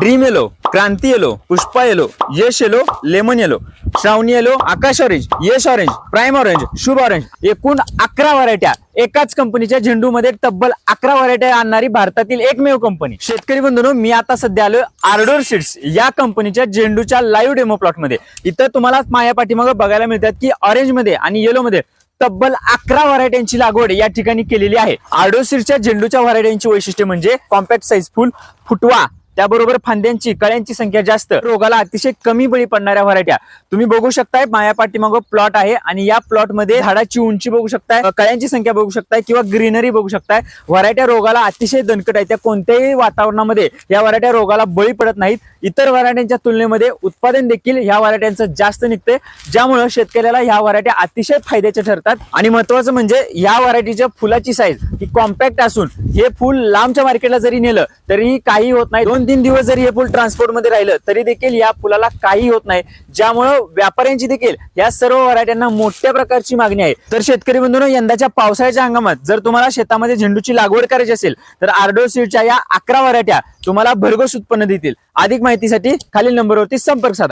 Dream yellow Kranti yellow Pushpa yellow Yash yellow lemon yellow Shravani yellow Akash orange Yash orange prime orange Shubh orange एकूण अकरा व्हरायट्या एकाच कंपनीच्या झेंडूमध्ये तब्बल अकरा व्हरायट्या आणणारी भारतातील एकमेव कंपनी शेतकरी बंधूंनो मी आता सध्या आलोय आर्डोर सीड्स या कंपनीच्या झेंडूच्या लाईव्ह डेमो प्लॉटमध्ये. इथं तुम्हाला माया पाठीमागं बघायला मिळतात की ऑरेंजमध्ये आणि येलो मध्ये तब्बल अकरा व्हरायट्यांची लागवड या ठिकाणी केलेली आहे. आर्डोसिरच्या झेंडूच्या व्हरायट्यांची वैशिष्ट्य म्हणजे कॉम्पॅक्ट साईज फुल फुटवा त्याबरोबर फांद्यांची कळ्यांची संख्या जास्त रोगाला अतिशय कमी बळी पडणाऱ्या व्हरायट्या. तुम्ही बघू शकताय माया पाठीमागं प्लॉट आहे आणि या प्लॉटमध्ये झाडाची उंची बघू शकताय कळ्यांची संख्या बघू शकताय किंवा ग्रीनरी बघू शकताय. व्हरायट्या रोगाला अतिशय दणकट आहे त्या कोणत्याही वातावरणामध्ये या व्हरायट्या रोगाला बळी पडत नाहीत. इतर व्हरायट्यांच्या तुलनेमध्ये उत्पादन देखील ह्या व्हरायट्यांचं जास्त निघते ज्यामुळे शेतकऱ्याला ह्या व्हरायट्या अतिशय फायद्याच्या ठरतात. आणि महत्वाचं म्हणजे या व्हरायटीच्या फुलाची साईज ही कॉम्पॅक्ट असून हे फुल लांबच्या मार्केटला जरी नेलं तरीही काही होत नाही. दोन तीन दिवस जरी हे पूल ट्रान्सपोर्टमध्ये राहिलं तरी देखील या पुलाला काही होत नाही. ज्यामुळं व्यापाऱ्यांची देखील या सर्व व्हरायट्यांना मोठ्या प्रकारची मागणी आहे. तर शेतकरी बंधूंनो यंदाच्या पावसाळ्याच्या हंगामात जर तुम्हाला शेतामध्ये झेंडूची लागवड करायची असेल तर आर्डो सीडच्या या अकरा व्हरायट्या तुम्हाला भरघोस उत्पन्न देतील. अधिक माहितीसाठी खालील नंबरवरती संपर्क साधा.